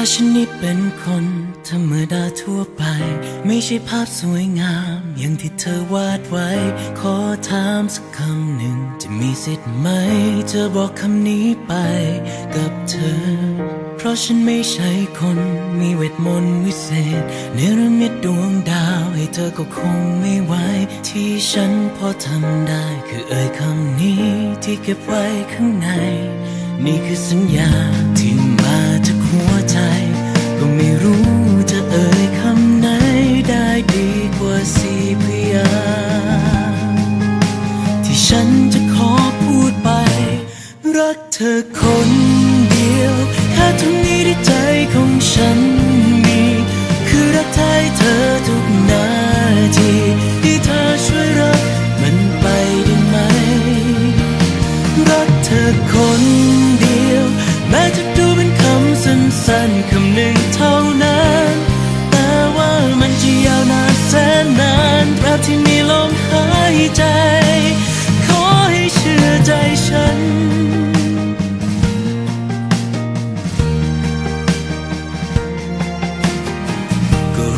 าฉันนี่เป็นคนธรรมดาทั่วไป ไม่ใช่ภาพสวยงาม อย่างที่เธอวาดไว้ ขอถามสักคำหนึ่ง จะมีสิทธิ์ไหม เธอบอกคำนี้ไปกับเธอ เพราะฉันไม่ใช่คนมีเวทมนต์วิเศษเนรมิตดวงดาวให้เธอก็คงไม่ไหวที่ฉันพอทำได้ คือเอ่ยคำนี้ที่เก็บไว้ข้างใน นี่คือสัญญาที่ ใจ ก็ไม่รู้จะเอ่ยคำไหนได้ดีกว่าสีพยา ที่ฉันจะขอพูดไป รักเธอคนเดียว แค่ตรงนี้ที่ใจของฉันมี คือรักไทยเธอทุก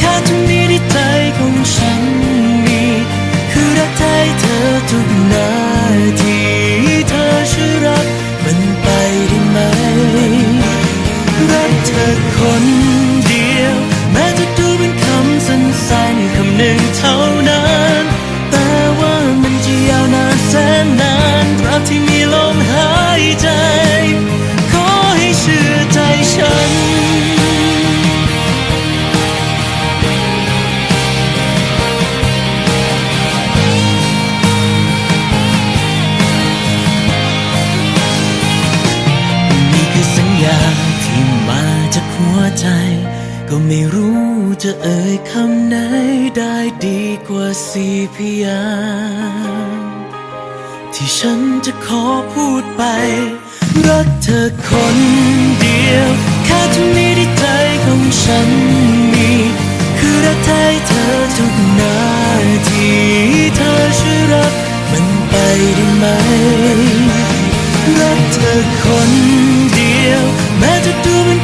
ค่ตรงนี้ที่ใจของฉันมีคือรักใจเธอทุก วใจ ก็ไม่รู้จะเอ่ยคำไหนได้ดีกว่าสี่พยางที่ฉันจะขอพูดไป รักเธอคนเดียวแค่ตรงนี้ที่ใจของฉันมี คือรักแท้เธอทุกนาทีเธอช่วยรักมันไปได้ไหม รักเธอคนเดียว แม้จะดูเป็น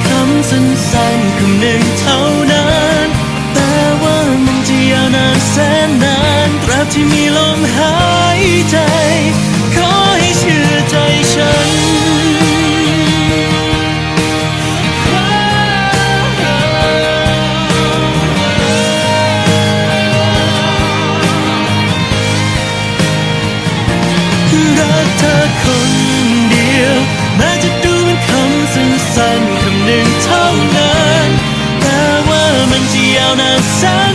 สั้นคำหนึ่งเท่านั้น แต่ว่ามันจะยาวนานแสนนานตราบที่มีลมหายใจ ขอให้เชื่อใจฉันรักเธอคนเดียว แม้จะดูเป็นคำสั้นๆคำหนึ่งเท่านั้น แต่